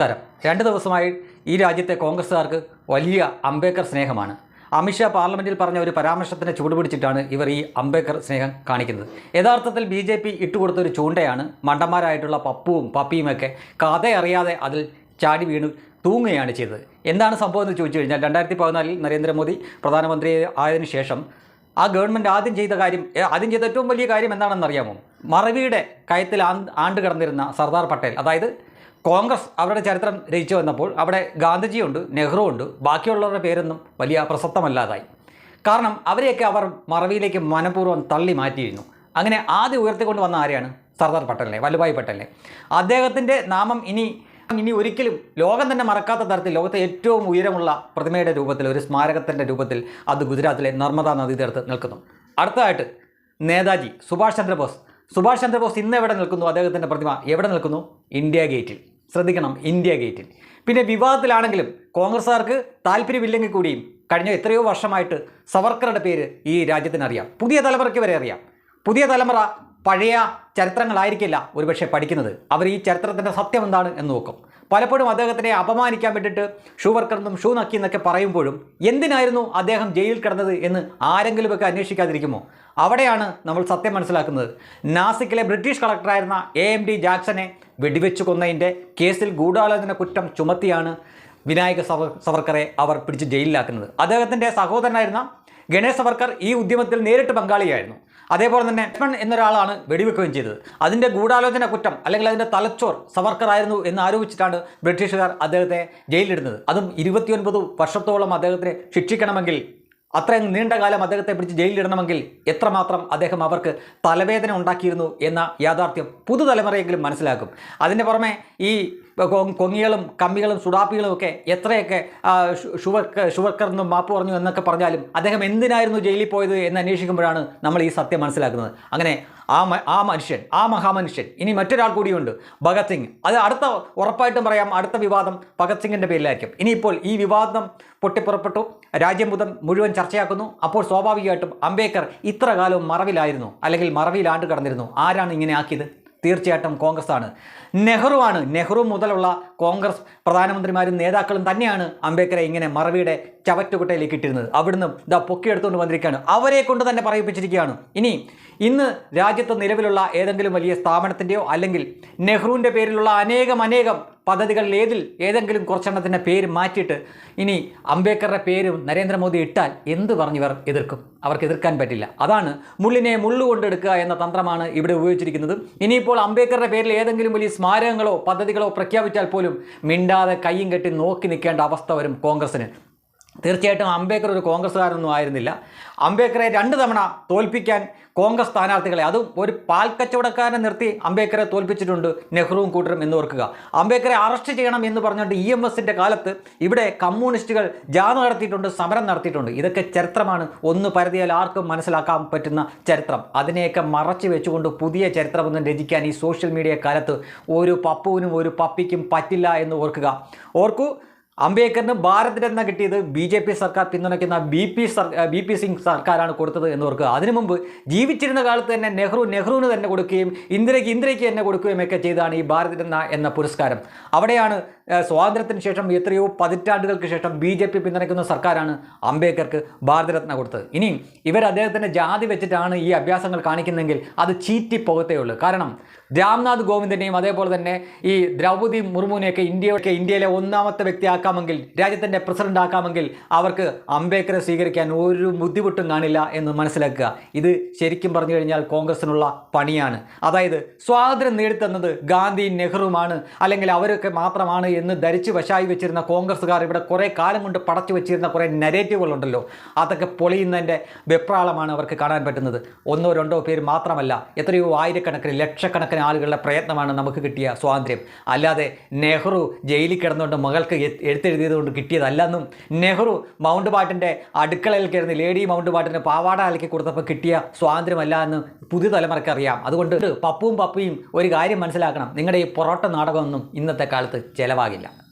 നമസ്കാരം. രണ്ട് ദിവസമായി ഈ രാജ്യത്തെ കോൺഗ്രസ്സുകാർക്ക് വലിയ അംബേദ്കർ സ്നേഹമാണ്. അമിത്ഷാ പാർലമെന്റിൽ പറഞ്ഞ ഒരു പരാമർശത്തിന് ചൂടുപിടിച്ചിട്ടാണ് ഇവർ ഈ അംബേദ്കർ സ്നേഹം കാണിക്കുന്നത്. യഥാർത്ഥത്തിൽ ബി ജെ പി ഇട്ടുകൊടുത്ത ഒരു ചൂണ്ടയാണ് മണ്ടന്മാരായിട്ടുള്ള പപ്പുവും പപ്പിയുമൊക്കെ കഥ അറിയാതെ അതിൽ ചാടി വീണ് തൂങ്ങുകയാണ് ചെയ്തത്. എന്താണ് സംഭവം എന്ന് ചോദിച്ചു കഴിഞ്ഞാൽ രണ്ടായിരത്തി പതിനാലിൽ നരേന്ദ്രമോദി പ്രധാനമന്ത്രി ആയതിനു ശേഷം ആ ഗവൺമെന്റ് ആദ്യം ചെയ്ത കാര്യം ആദ്യം ചെയ്ത ഏറ്റവും വലിയ കാര്യം എന്താണെന്നറിയാമോ? മറവിയുടെ കയത്തിൽ ആണ്ട് ആണ്ട് കിടന്നിരുന്ന സർദാർ പട്ടേൽ അതായത് കോൺഗ്രസ് അവരുടെ ചരിത്രം രചിച്ചു വന്നപ്പോൾ അവിടെ ഗാന്ധിജിയുണ്ട് നെഹ്റു ഉണ്ട് ബാക്കിയുള്ളവരുടെ പേരൊന്നും വലിയ പ്രസക്തമല്ലാതായി. കാരണം അവരെയൊക്കെ അവർ മറവിയിലേക്ക് മനഃപൂർവം തള്ളി മാറ്റിയിരുന്നു. അങ്ങനെ ആദ്യം ഉയർത്തിക്കൊണ്ട് വന്ന ആരെയാണ്? സർദാർ പട്ടേലിനെ വല്ലഭായ് പട്ടേലിനെ. അദ്ദേഹത്തിന്റെ നാമം ഇനി ഇനി ഒരിക്കലും ലോകം തന്നെ മറക്കാത്ത തരത്തിൽ ലോകത്തെ ഏറ്റവും ഉയരമുള്ള പ്രതിമയുടെ രൂപത്തിൽ ഒരു സ്മാരകത്തിന്റെ രൂപത്തിൽ അത് ഗുജറാത്തിലെ നർമ്മദാ നദി തീർത്ത് നിൽക്കുന്നു. അടുത്തതായിട്ട് നേതാജി സുഭാഷ് ചന്ദ്രബോസ്. സുഭാഷ് ചന്ദ്രബോസ് ഇന്ന് എവിടെ നിൽക്കുന്നു? അദ്ദേഹത്തിന്റെ പ്രതിമ എവിടെ നിൽക്കുന്നു? ഇന്ത്യ ഗേറ്റിൽ. ശ്രദ്ധിക്കണം ഇന്ത്യ ഗേറ്റിൽ. പിന്നെ വിവാദത്തിലാണെങ്കിലും കോൺഗ്രസ്സുകാർക്ക് താല്പര്യമില്ലെങ്കിൽ കൂടിയും കഴിഞ്ഞ എത്രയോ വർഷമായിട്ട് സവർക്കറുടെ പേര് ഈ രാജ്യത്തിനറിയാം പുതിയ തലമുറയ്ക്ക് വരെ അറിയാം. പുതിയ തലമുറ പഴയ ചരിത്രങ്ങളായിരിക്കില്ല ഒരുപക്ഷെ പഠിക്കുന്നത്. അവർ ഈ ചരിത്രത്തിന്റെ സത്യം എന്താണ് എന്ന് നോക്കും. പലപ്പോഴും അദ്ദേഹത്തിനെ അപമാനിക്കാൻ വേണ്ടിയിട്ട് ഷൂ വർക്കറെന്നും ഷൂ നക്കി എന്നൊക്കെ പറയുമ്പോഴും എന്തിനായിരുന്നു അദ്ദേഹം ജയിലിൽ കിടന്നത് എന്ന് ആരെങ്കിലുമൊക്കെ അന്വേഷിക്കാതിരിക്കുമോ? അവിടെയാണ് നമ്മൾ സത്യം മനസ്സിലാക്കുന്നത്. നാസിക്കിലെ ബ്രിട്ടീഷ് കളക്ടറായിരുന്ന എ എം ഡി ജാക്സനെ വെടിവെച്ച് കൊന്നതിന്റെ കേസിൽ ഗൂഢാലോചന കുറ്റം ചുമത്തിയാണ് വിനായക സവ സവർക്കറെ അവർ പിടിച്ച് ജയിലിലാക്കുന്നത്. അദ്ദേഹത്തിന്റെ സഹോദരനായിരുന്ന ഗണേശ് സവർക്കർ ഈ ഉദ്യമത്തിൽ നേരിട്ട് പങ്കാളിയായിരുന്നു. അതേപോലെ തന്നെ ലക്ഷ്മൺ എന്നൊരാളാണ് വെടിവെക്കുകയും ചെയ്തത്. അതിന്റെ ഗൂഢാലോചന കുറ്റം അല്ലെങ്കിൽ അതിന്റെ തലച്ചോർ സവർക്കറായിരുന്നു എന്ന് ആരോപിച്ചിട്ടാണ് ബ്രിട്ടീഷുകാർ അദ്ദേഹത്തെ ജയിലിലിടുന്നത്. അതും ഇരുപത്തിയൊൻപത് വർഷത്തോളം അദ്ദേഹത്തെ ശിക്ഷിക്കണമെങ്കിൽ അത്രയും നീണ്ട കാലം അദ്ദേഹത്തെ പിടിച്ച് ജയിലിലിടണമെങ്കിൽ എത്രമാത്രം അദ്ദേഹം അവർക്ക് തലവേദന ഉണ്ടാക്കിയിരുന്നു എന്ന യാഥാർത്ഥ്യം പുതുതലമുറയെങ്കിലും മനസ്സിലാക്കും. അതിന്റെ പുറമെ ഈ കൊങ്ങികളും കമ്മികളും സുടാപ്പികളും ഒക്കെ എത്രയൊക്കെ ഷുവർക്കർ ഷുവർക്ക് മാപ്പ് പറഞ്ഞു എന്നൊക്കെ പറഞ്ഞാലും അദ്ദേഹം എന്തിനായിരുന്നു ജയിലിൽ പോയത് എന്ന് അന്വേഷിക്കുമ്പോഴാണ് നമ്മൾ ഈ സത്യം മനസ്സിലാക്കുന്നത്. അങ്ങനെ ആ ആ മനുഷ്യൻ ആ മഹാമനുഷ്യൻ ഇനി മറ്റൊരാൾ കൂടിയുണ്ട് ഭഗത് സിംഗ്. അത് അടുത്ത ഉറപ്പായിട്ടും പറയാം അടുത്ത വിവാദം ഭഗത് സിംഗിന്റെ പേരിലായിരിക്കും. ഇനിയിപ്പോൾ ഈ വിവാദം പൊട്ടിപ്പുറപ്പെട്ടു രാജ്യം മുതൽ മുഴുവൻ ചർച്ചയാക്കുന്നു. അപ്പോൾ സ്വാഭാവികമായിട്ടും അംബേദ്കർ ഇത്ര കാലവും മറവിലായിരുന്നു അല്ലെങ്കിൽ മറവിലാണ്ട് കടന്നിരുന്നു. ആരാണ് ഇങ്ങനെ ആക്കിയത്? തീർച്ചയായിട്ടും കോൺഗ്രസ് ആണ് നെഹ്റു ആണ് നെഹ്റു മുതലുള്ള കോൺഗ്രസ് പ്രധാനമന്ത്രിമാരും നേതാക്കളും തന്നെയാണ് അംബേദ്കറെ ഇങ്ങനെ മറവിയുടെ ചവറ്റുകുട്ടയിലേക്ക് ഇട്ടിരുന്നത്. അവിടുന്ന് ഇതാ പൊക്കിയെടുത്തുകൊണ്ട് വന്നിരിക്കുകയാണ്. അവരെ കൊണ്ട് തന്നെ പറയിപ്പിച്ചിരിക്കുകയാണ്. ഇനി ഇന്ന് രാജ്യത്ത് നിലവിലുള്ള ഏതെങ്കിലും വലിയ സ്ഥാപനത്തിന്റെയോ അല്ലെങ്കിൽ നെഹ്റുവിന്റെ പേരിലുള്ള അനേകം അനേകം പദ്ധതികളിൽ ഏതിൽ ഏതെങ്കിലും കുറച്ചെണ്ണത്തിന്റെ പേര് മാറ്റിയിട്ട് ഇനി അംബേദ്കറുടെ പേര് നരേന്ദ്രമോദി ഇട്ടാൽ എന്ത് പറഞ്ഞിവർ എതിർക്കും? അവർക്ക് എതിർക്കാൻ പറ്റില്ല. അതാണ് മുള്ളിനെ മുള്ളു കൊണ്ടെടുക്കുക എന്ന തന്ത്രമാണ് ഇവിടെ ഉപയോഗിച്ചിരിക്കുന്നത്. ഇനിയിപ്പോൾ അംബേദ്കറുടെ പേരിൽ ഏതെങ്കിലും വലിയ സ്മാരകങ്ങളോ പദ്ധതികളോ പ്രഖ്യാപിച്ചാൽ പോലും മിണ്ടാതെ കയ്യും കെട്ടി നോക്കി നിൽക്കേണ്ട അവസ്ഥ വരും കോൺഗ്രസ്സിന്. തീർച്ചയായിട്ടും അംബേദ്കർ ഒരു കോൺഗ്രസ്സുകാരനൊന്നും ആയിരുന്നില്ല. അംബേദ്കറെ രണ്ട് തവണ തോൽപ്പിക്കാൻ കോൺഗ്രസ് സ്ഥാനാർത്ഥികളെ അതും ഒരു പാൽ കച്ചവടക്കാരനെ നിർത്തി അംബേദ്കറെ തോൽപ്പിച്ചിട്ടുണ്ട് നെഹ്റുവും കൂട്ടരും എന്ന് ഓർക്കുക. അംബേദ്കറെ അറസ്റ്റ് ചെയ്യണം എന്ന് പറഞ്ഞുകൊണ്ട് ഇ എം എസിന്റെ കാലത്ത് ഇവിടെ കമ്മ്യൂണിസ്റ്റുകൾ ജാഥ നടത്തിയിട്ടുണ്ട് സമരം നടത്തിയിട്ടുണ്ട്. ഇതൊക്കെ ചരിത്രമാണ്. ഒന്ന് പരതിയാൽ ആർക്കും മനസ്സിലാക്കാൻ പറ്റുന്ന ചരിത്രം. അതിനെയൊക്കെ മറച്ചു വെച്ചുകൊണ്ട് പുതിയ ചരിത്രമൊന്നും രചിക്കാൻ ഈ സോഷ്യൽ മീഡിയ കാലത്ത് ഒരു പപ്പുവിനും ഒരു പപ്പിക്കും പറ്റില്ല എന്ന് ഓർക്കുക. ഓർക്കൂ അംബേദ്കറിന് ഭാരത് രത്ന കിട്ടിയത് ബി ജെ പി സർക്കാർ പിന്തുണയ്ക്കുന്ന B P B P Singh സർക്കാരാണ് കൊടുത്തത് എന്ന് ഓർക്കുക അതിനു മുമ്പ് ജീവിച്ചിരുന്ന കാലത്ത് തന്നെ നെഹ്റു നെഹ്റുവിന് തന്നെ കൊടുക്കുകയും ഇന്ദിരയ്ക്ക് ഇന്ദിരയ്ക്ക് തന്നെ കൊടുക്കുകയും ഒക്കെ ചെയ്താണ് ഈ ഭാരത് രത്ന എന്ന പുരസ്കാരം. അവിടെയാണ് സ്വാതന്ത്ര്യത്തിന് ശേഷം എത്രയോ പതിറ്റാണ്ടുകൾക്ക് ശേഷം ബി ജെ പി പിന്തുണയ്ക്കുന്ന സർക്കാരാണ് അംബേദ്കർക്ക് ഭാരതരത്ന കൊടുത്തത്. ഇനിയും ഇവർ അദ്ദേഹത്തിന്റെ ജാതി വെച്ചിട്ടാണ് ഈ അഭ്യാസങ്ങൾ കാണിക്കുന്നതെങ്കിൽ അത് ചീറ്റിപ്പോകത്തേ ഉള്ളൂ. കാരണം രാംനാഥ് കോവിന്ദിനെയും അതേപോലെ തന്നെ ഈ ദ്രൗപദി മുർമുവിനെയൊക്കെ ഇന്ത്യയൊക്കെ ഇന്ത്യയിലെ ഒന്നാമത്തെ വ്യക്തിയാക്കാമെങ്കിൽ രാജ്യത്തിന്റെ പ്രസിഡന്റ് ആക്കാമെങ്കിൽ അവർക്ക് അംബേദ്കറെ സ്വീകരിക്കാൻ ഒരു ബുദ്ധിമുട്ടും കാണില്ല എന്ന് മനസ്സിലാക്കുക. ഇത് ശരിക്കും പറഞ്ഞു കഴിഞ്ഞാൽ കോൺഗ്രസിനുള്ള പണിയാണ്. അതായത് സ്വാതന്ത്ര്യം നേടിത്തന്നത് ഗാന്ധി നെഹ്റുവുമാണ്. അല്ലെങ്കിൽ അവരൊക്കെ മാത്രമാണ് എന്ന് ധരിച്ച് വശായി വെച്ചിരുന്ന കോൺഗ്രസ്സുകാർ ഇവിടെ കുറേ കാലം കൊണ്ട് പടച്ചു വെച്ചിരുന്ന കുറേ നെഗറ്റീവുകളുണ്ടല്ലോ അതൊക്കെ പൊളിയുന്നതിന്റെ വെപ്രാളമാണ് അവർക്ക് കാണാൻ പറ്റുന്നത്. ഒന്നോ രണ്ടോ പേര് മാത്രമല്ല എത്രയോ ആയിരക്കണക്കിന് ലക്ഷക്കണക്കിന് ആളുകളുടെ പ്രയത്നമാണ് നമുക്ക് കിട്ടിയ സ്വാതന്ത്ര്യം. അല്ലാതെ നെഹ്റു ജയിലിൽ കിടന്നുകൊണ്ട് മകൾക്ക് എഴുത്തെഴുതിയതുകൊണ്ട് എഴുത്തെഴുതിയത് കൊണ്ട് കിട്ടിയതല്ലെന്നും നെഹ്റു മൗണ്ട് ബാട്ടിന്റെ അടുക്കളയിൽ കയറുന്ന ലേഡി മൗണ്ട് ബാട്ടിന്റെ പാവാട അലക്കി കൊടുത്തപ്പോൾ കിട്ടിയ സ്വാതന്ത്ര്യമല്ല എന്ന് പുതിയ തലമുറയ്ക്ക് അറിയാം. അതുകൊണ്ട് പപ്പും പപ്പിയും ഒരു കാര്യം മനസ്സിലാക്കണം. നിങ്ങളുടെ ഈ പൊറോട്ട നാടകമൊന്നും ഇന്നത്തെ കാലത്ത് ചിലവാകില്ല. Águila.